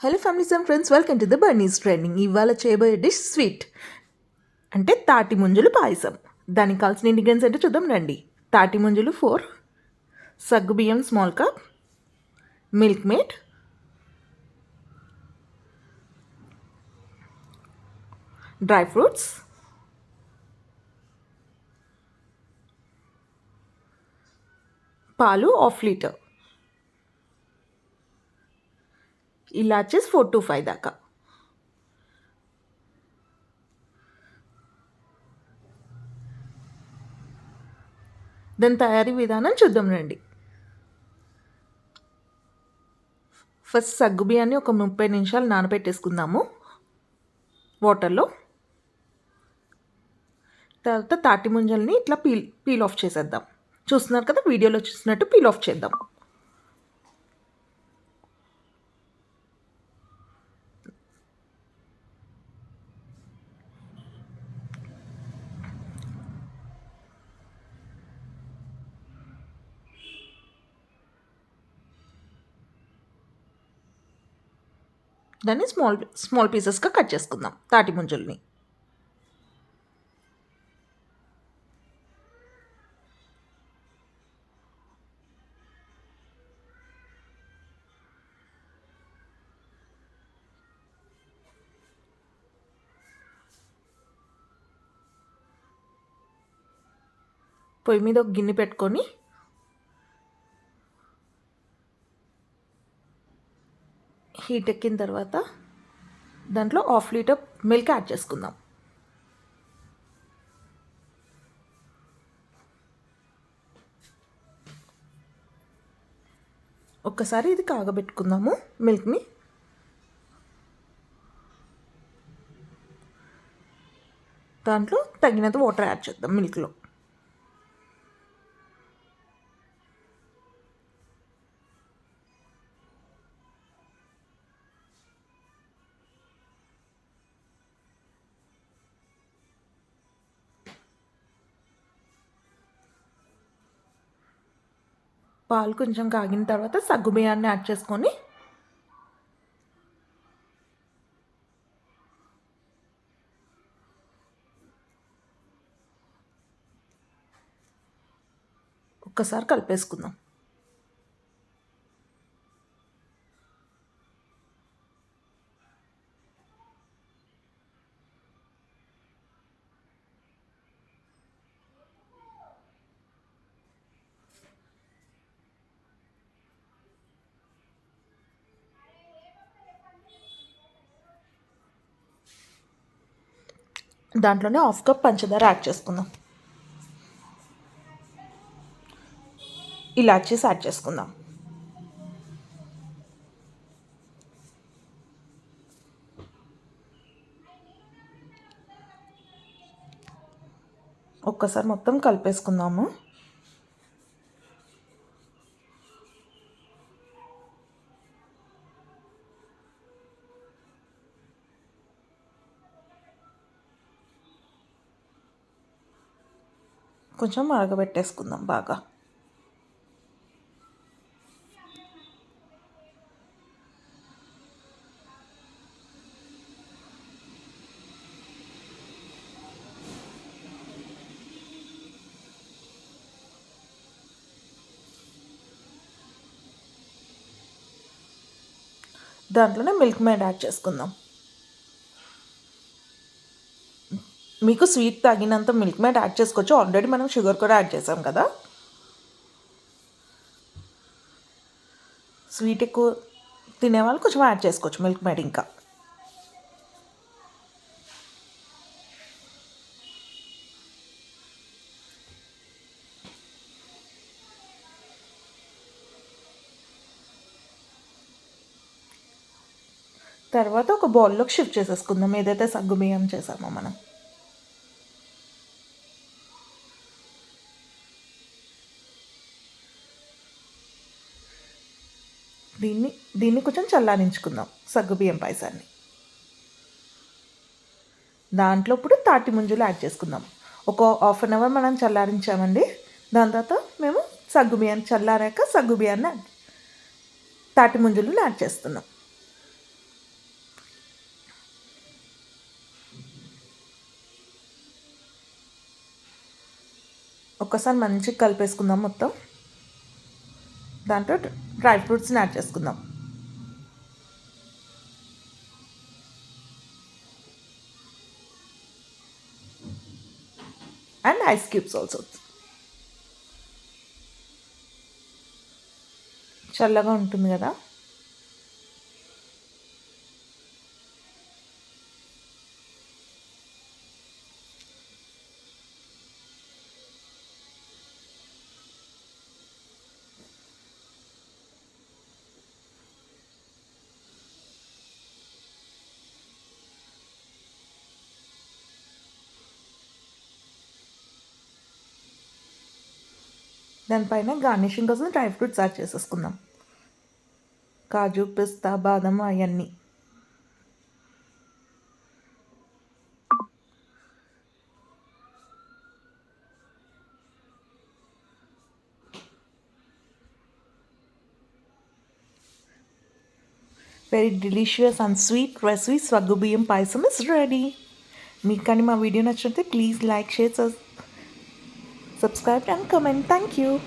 Hello families and friends welcome to the Barnies training ఇవాళ చేయబోయే dish sweet అంటే తాటి ముంజులు పాయసం. దానికి కావాల్సిన ఇంగ్రీడియంట్స్ అంటే చూద్దాం రండి. తాటి ముంజులు ఫోర్ సగ్గు బియ్యం small cup Milkmaid dry fruits పాలు హాఫ్ లీటర్ ఇలాచెస్ ఫోర్ టు ఫైవ్ దాకా. దాని తయారీ విధానం చూద్దాం రండి. ఫస్ట్ సగ్గు బియ్యాన్ని ఒక ముప్పై నిమిషాలు నానబెట్టేసుకుందాము. వాటర్లో. తర్వాత తాటి ముంజల్ని ఇట్లా పీల్ పీల్ ఆఫ్ చేసేద్దాం. చూస్తున్నారు కదా వీడియోలో చూసినట్టు పీల్ ఆఫ్ చేద్దాం. దాన్ని స్మాల్ స్మాల్ పీసెస్గా కట్ చేసుకుందాం. తాటి ముంజల్ని. పొయ్యి మీద ఒక గిన్నె పెట్టుకొని హీట్ ఎక్కిన తర్వాత దాంట్లో హాఫ్ లీటర్ మిల్క్ యాడ్ చేసుకుందాం. ఒక్కసారి ఇది కాగబెట్టుకుందాము మిల్క్ని. దాంట్లో తగినంత వాటర్ యాడ్ చేద్దాం మిల్క్లో. పాలు కొంచెం కాగిన తర్వాత సగ్గు బియ్యాన్ని యాడ్ చేసుకొని ఒక్కసారి కలిపేసుకుందాం. దాంట్లోనే హాఫ్ కప్ పంచదార యాడ్ చేసుకుందాం. ఇలాచీస్ యాడ్ చేసుకుందాం. ఒక్కసారి మొత్తం కలిపేసుకుందాము. కొంచెం మరగబెట్టేసుకుందాం బాగా. దాంట్లోనే మిల్క్ మేడ్ యాడ్ చేసుకుందాం. మీకు స్వీట్ తగినంత మిల్క్ మేడ్ యాడ్ చేసుకోవచ్చు. ఆల్రెడీ మనం షుగర్ కూడా యాడ్ చేసాం కదా. స్వీట్ ఎక్కువ తినేవాళ్ళు కొంచెం యాడ్ చేసుకోవచ్చు మిల్క్ మేడ్ ఇంకా. తర్వాత ఒక బౌల్లోకి షిఫ్ట్ చేసేసుకుందాం. ఏదైతే సగ్గుబియ్యం చేసామో మనం. దీన్ని దీన్ని కొంచెం చల్లారించుకుందాం సగ్గుబియ్యం పాయసాన్ని. దాంట్లో ఇప్పుడు తాటి ముంజులు యాడ్ చేసుకుందాం. ఒక హాఫ్ అన్ అవర్ మనం చల్లారించామండి. దాని తర్వాత మేము సగ్గుబియ్యం చల్లారాక సగ్గుబియ్యాన్ని తాటి ముంజులు యాడ్ చేస్తున్నాం. ఒక్కసారి మంచిగా కలిపేసుకుందాం మొత్తం. దాంట్లో డ్రై ఫ్రూట్స్ని యాడ్ చేసుకుందాం. And ice cubes also. చల్లగా ఉంటుంది కదా? దానిపైన గార్నిషింగ్ కోసం డ్రై ఫ్రూట్స్ యాడ్ చేసేసుకుందాం. కాజు పిస్తా బాదం అవన్నీ. Very delicious and sweet recipe స్వగ్గు బియ్యం పాయసం ఇస్ రెడీ మీకు కానీ మా వీడియో నచ్చితే please like share subscribed and comment. Thank you.